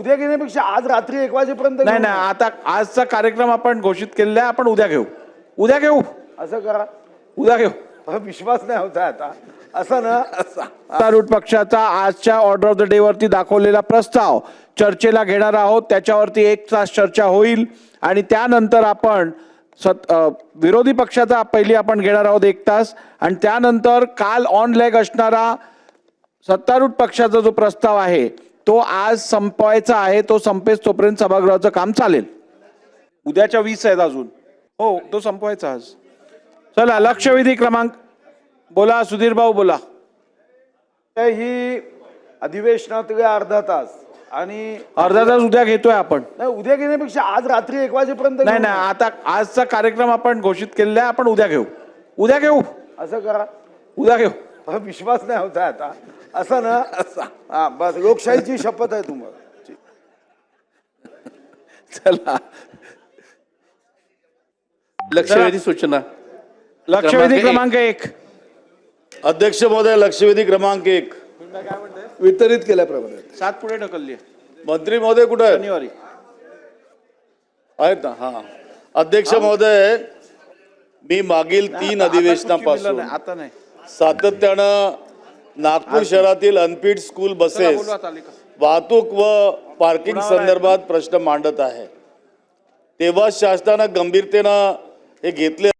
उद्या घेण्यापेक्षा आज रात्री एक वाजेपर्यंत नाही घेऊ नाही. आता आजचा कार्यक्रम आपण घोषित केलेला आहे आपण उद्या घेऊ. उद्या घेऊ. असं करा. उद्या घेऊ. हा, विश्वास नाही होता आता. असं ना. सत्तारूढ पक्षाचा आजच्या ऑर्डर ऑफ द डे वरती दाखवलेला प्रस्ताव चर्चेला घेणार आहोत. त्याच्यावरती एक तास चर्चा होईल. आणि त्यानंतर आपण सत अ, विरोधी पक्षाचा पहिली आपण घेणार आहोत एक तास. आणि त्यानंतर काल ऑन लेग असणारा सत्तारूढ पक्षाचा जो प्रस्ताव आहे तो आज संपवायचा आहे तो संपेस तोपर्यंत सभागृहाचं काम चालेल. उद्याच्या वीस आहेत अजून. हो तो संपवायचा आज. चला लक्षवेधी क्रमांक. बोला सुधीर भाऊ बोला. तर ही अधिवेशनात अर्धा तास आणि अर्धा तास उद्या घेतोय आपण. नाही उद्या घेण्यापेक्षा आज रात्री एक वाजेपर्यंत नाही नाही. आता आजचा कार्यक्रम आपण घोषित केलेला आहे आपण उद्या घेऊ. उद्या घेऊ. असं करा. उद्या घेऊ. हा, विश्वास नाही होता आता. असं ना? हा बस. लोकशाहीची शपथ आहे तुम्हाला. चला. लक्षवेधी सूचना. लक्षवेधी क्रमांक एक. अध्यक्ष महोदय लक्षवेधी क्रमांक एक. वितरित केल्याप्रमाणे सात पुढे ढकलली. मंत्री महोदय कुठे आहेत? शनिवारी. आहेत ना हा. अध्यक्ष महोदय मी मागील तीन अधिवेशनापासून आता नाही. सातत्यानं नागपूर शहरातील अनफिट स्कूल बसेस. वाहतूक व पार्किंग संदर्भात प्रश्न मांडत आहे. तेव्हा शासनानं गंभीरतेनं हे घेतले